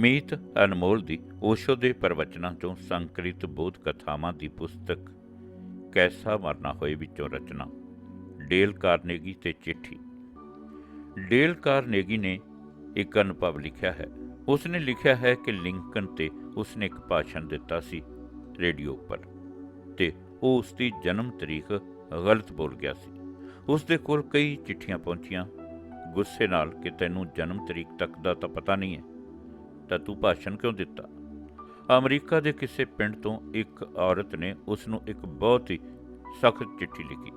ਮੀਤ ਅਨਮੋਲ ਦੀ ਓਸ਼ੋ ਦੇ ਪ੍ਰਵਚਨਾਂ ਤੋਂ ਸੰਕਲਿਤ ਬੋਧ ਕਥਾਵਾਂ ਦੀ ਪੁਸਤਕ ਕੈਸਾ ਮਰਨਾ ਹੋਏ ਵਿੱਚੋਂ ਰਚਨਾ, ਡੇਲ ਕਾਰਨੇਗੀ ਤੇ ਚਿੱਠੀ। ਡੇਲ ਕਾਰਨੇਗੀ ਨੇ ਇੱਕ ਅਨੁਭਵ ਲਿਖਿਆ ਹੈ। ਉਸਨੇ ਲਿਖਿਆ ਹੈ ਕਿ ਲਿੰਕਨ ਤੇ ਉਸਨੇ ਇੱਕ ਭਾਸ਼ਣ ਦਿੱਤਾ ਸੀ ਰੇਡੀਓ ਉੱਪਰ ਤੇ ਉਹ ਉਸ ਦੀ ਜਨਮ ਤਰੀਕ ਗਲਤ ਬੋਲ ਗਿਆ ਸੀ। ਉਸ ਦੇ ਕੋਲ ਕਈ ਚਿੱਠੀਆਂ ਪਹੁੰਚੀਆਂ। ਗੁੱਸੇ ਨਾਲ ਕਿ ਤੈਨੂੰ ਜਨਮ ਤਰੀਕ ਤੱਕ ਦਾ ਤਾਂ ਪਤਾ ਨਹੀਂ ਹੈ। ਤਾਂ ਤੂੰ ਭਾਸ਼ਣ ਕਿਉਂ ਦਿੱਤਾ? ਅਮਰੀਕਾ ਦੇ ਕਿਸੇ ਪਿੰਡ ਤੋਂ ਇੱਕ ਔਰਤ ਨੇ ਉਸ ਨੂੰ ਇੱਕ ਬਹੁਤ ਹੀ ਸਖਤ ਚਿੱਠੀ ਲਿਖੀ,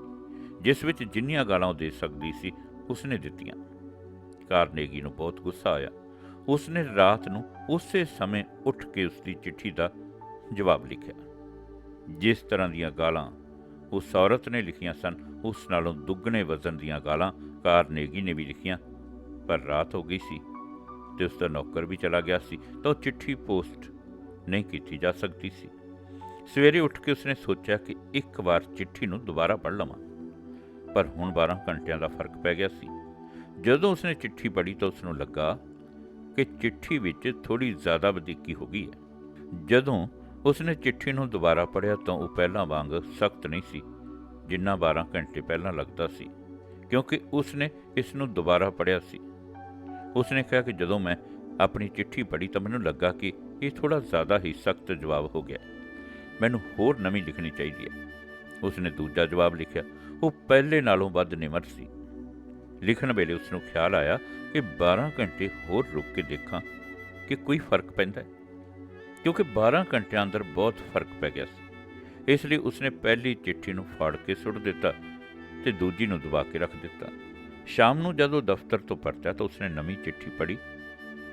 ਜਿਸ ਵਿੱਚ ਜਿੰਨੀਆਂ ਗਾਲਾਂ ਉਹ ਦੇ ਸਕਦੀ ਸੀ, ਉਸਨੇ ਦਿੱਤੀਆਂ। ਕਾਰਨੇਗੀ ਨੂੰ ਬਹੁਤ ਗੁੱਸਾ ਆਇਆ। ਉਸਨੇ ਰਾਤ ਨੂੰ ਉਸੇ ਸਮੇਂ ਉੱਠ ਕੇ ਉਸ ਦੀ ਚਿੱਠੀ ਦਾ ਜਵਾਬ ਲਿਖਿਆ। ਜਿਸ ਤਰ੍ਹਾਂ ਦੀਆਂ ਗਾਲਾਂ ਉਸ ਔਰਤ ਨੇ ਲਿਖੀਆਂ ਸਨ, ਉਸ ਨਾਲੋਂ ਦੁੱਗਣੇ ਵਜ਼ਨ ਦੀਆਂ ਗਾਲਾਂ ਕਾਰਨੇਗੀ ਨੇ ਵੀ ਲਿਖੀਆਂ, ਪਰ ਰਾਤ ਹੋ ਗਈ ਸੀ। ਤੇ ਉਸ ਦਾ ਨੌਕਰ ਵੀ ਚਲਾ ਗਿਆ ਸੀ, ਤਾਂ ਉਹ ਚਿੱਠੀ ਪੋਸਟ ਨਹੀਂ ਕੀਤੀ ਜਾ ਸਕਦੀ ਸੀ। ਸਵੇਰੇ ਉੱਠ ਕੇ ਉਸਨੇ ਸੋਚਿਆ ਕਿ ਇੱਕ ਵਾਰ ਚਿੱਠੀ ਨੂੰ ਦੁਬਾਰਾ ਪੜ੍ਹ ਲਵਾਂ। ਪਰ ਹੁਣ 12 ਘੰਟਿਆਂ ਦਾ ਫ਼ਰਕ ਪੈ ਗਿਆ ਸੀ। ਜਦੋਂ ਉਸਨੇ ਚਿੱਠੀ ਪੜ੍ਹੀ ਤਾਂ ਉਸਨੂੰ ਲੱਗਾ ਕਿ ਚਿੱਠੀ ਵਿੱਚ ਥੋੜੀ ਜ਼ਿਆਦਾ ਵਧੀਕੀ ਹੋ ਗਈ ਹੈ। ਜਦੋਂ ਉਸਨੇ ਚਿੱਠੀ ਨੂੰ ਦੁਬਾਰਾ ਪੜ੍ਹਿਆ ਤਾਂ ਉਹ ਪਹਿਲਾਂ ਵਾਂਗ ਸਖਤ ਨਹੀਂ ਸੀ, ਜਿੰਨਾ 12 ਘੰਟੇ ਪਹਿਲਾਂ ਲੱਗਦਾ ਸੀ, ਕਿਉਂਕਿ ਉਸਨੇ ਇਸ ਨੂੰ ਦੁਬਾਰਾ ਪੜ੍ਹਿਆ ਸੀ। ਉਸਨੇ ਕਿਹਾ ਕਿ ਜਦੋਂ ਮੈਂ ਆਪਣੀ ਚਿੱਠੀ ਪੜ੍ਹੀ ਤਾਂ ਮੈਨੂੰ ਲੱਗਾ ਕਿ ਇਹ ਥੋੜਾ ਜ਼ਿਆਦਾ ਹੀ ਸਖਤ ਜਵਾਬ ਹੋ ਗਿਆ। ਮੈਨੂੰ ਹੋਰ ਨਵੀਂ ਲਿਖਣੀ ਚਾਹੀਦੀ ਹੈ। ਉਸਨੇ ਦੂਜਾ ਜਵਾਬ ਲਿਖਿਆ। ਉਹ ਪਹਿਲੇ ਨਾਲੋਂ ਵੱਧ ਨਿਮਰ ਸੀ। ਲਿਖਣ ਵੇਲੇ ਉਸ ਨੂੰ ਖਿਆਲ ਆਇਆ ਕਿ 12 ਘੰਟੇ ਹੋਰ ਰੁਕ ਕੇ ਦੇਖਾਂ ਕਿ ਕੋਈ ਫ਼ਰਕ ਪੈਂਦਾ ਹੈ। ਕਿਉਂਕਿ 12 ਘੰਟਿਆਂ ਅੰਦਰ ਬਹੁਤ ਫ਼ਰਕ ਪੈ ਗਿਆ ਸੀ। ਇਸ ਲਈ ਉਸਨੇ ਪਹਿਲੀ ਚਿੱਠੀ ਨੂੰ ਫਾੜ ਕੇ ਸੁੱਟ ਦਿੱਤਾ ਤੇ ਦੂਜੀ ਨੂੰ ਦਬਾ ਕੇ ਰੱਖ ਦਿੱਤਾ। ਸ਼ਾਮ ਨੂੰ ਜਦੋਂ ਦਫ਼ਤਰ ਤੋਂ ਪਰਤਿਆ ਤਾਂ ਉਸਨੇ ਨਵੀਂ ਚਿੱਠੀ ਪੜ੍ਹੀ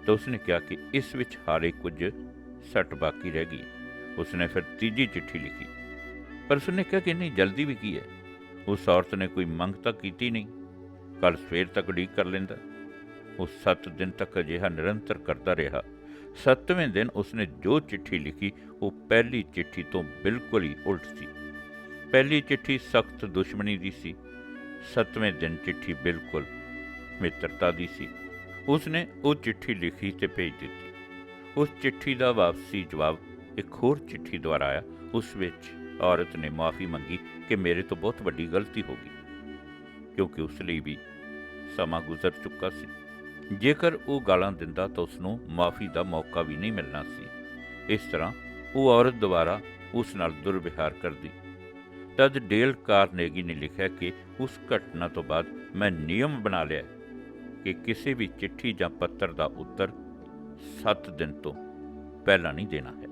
ਤਾਂ ਉਸਨੇ ਕਿਹਾ ਕਿ ਇਸ ਵਿੱਚ ਹਾਲੇ ਕੁਝ ਸੱਟ ਬਾਕੀ ਰਹਿ ਗਈ। ਉਸਨੇ ਫਿਰ ਤੀਜੀ ਚਿੱਠੀ ਲਿਖੀ। ਪਰ ਉਸਨੇ ਕਿਹਾ ਕਿ ਨਹੀਂ ਜਲਦੀ ਵੀ ਕੀ ਹੈ? ਉਸ ਔਰਤ ਨੇ ਕੋਈ ਮੰਗ ਤਾਂ ਕੀਤੀ ਨਹੀਂ। ਕੱਲ ਸਵੇਰ ਤੱਕ ਉਡੀਕ ਕਰ ਲੈਂਦਾ। ਉਹ 7 ਦਿਨ ਤੱਕ ਅਜਿਹਾ ਨਿਰੰਤਰ ਕਰਦਾ ਰਿਹਾ। ਸੱਤਵੇਂ ਦਿਨ ਉਸਨੇ ਜੋ ਚਿੱਠੀ ਲਿਖੀ, ਉਹ ਪਹਿਲੀ ਚਿੱਠੀ ਤੋਂ ਬਿਲਕੁਲ ਹੀ ਉਲਟ ਸੀ। ਪਹਿਲੀ ਚਿੱਠੀ ਸਖਤ ਦੁਸ਼ਮਣੀ ਦੀ ਸੀ। ਸੱਤਵੇਂ ਦਿਨ ਚਿੱਠੀ ਬਿਲਕੁਲ ਮਿੱਤਰਤਾ ਦੀ ਸੀ। ਉਸਨੇ ਉਹ ਚਿੱਠੀ ਲਿਖੀ ਤੇ ਭੇਜ ਦਿੱਤੀ। ਉਸ ਚਿੱਠੀ ਦਾ ਵਾਪਸੀ ਜਵਾਬ ਇੱਕ ਹੋਰ ਚਿੱਠੀ ਦੁਆਰਾ ਆਇਆ। ਉਸ ਵਿੱਚ ਔਰਤ ਨੇ ਮਾਫੀ ਮੰਗੀ ਕਿ ਮੇਰੇ ਤੋਂ ਬਹੁਤ ਵੱਡੀ ਗਲਤੀ ਹੋ ਗਈ, ਕਿਉਂਕਿ ਉਸ ਲਈ ਵੀ ਸਮਾਂ ਗੁਜ਼ਰ ਚੁੱਕਾ ਸੀ। ਜੇਕਰ ਉਹ ਗਾਲਾਂ ਦਿੰਦਾ ਤਾਂ ਉਸ ਨੂੰ ਮਾਫੀ ਦਾ ਮੌਕਾ ਵੀ ਨਹੀਂ ਮਿਲਣਾ ਸੀ। ਇਸ ਤਰ੍ਹਾਂ ਉਹ ਔਰਤ ਦੁਆਰਾ ਉਸ ਨਾਲ ਦੁਰਵਿਹਾਰ ਕਰਦੀ ਤਦ ਡੇਲ ਕਾਰਨੇਗੀ ਨੇ ਲਿਖਿਆ ਕਿ ਉਸ ਘਟਨਾ ਤੋਂ ਬਾਅਦ ਮੈਂ ਨਿਯਮ ਬਣਾ ਲਿਆ ਕਿ ਕਿਸੇ ਵੀ ਚਿੱਠੀ ਜਾਂ ਪੱਤਰ ਦਾ ਉੱਤਰ 7 ਦਿਨ ਤੋਂ ਪਹਿਲਾਂ ਨਹੀਂ ਦੇਣਾ ਹੈ।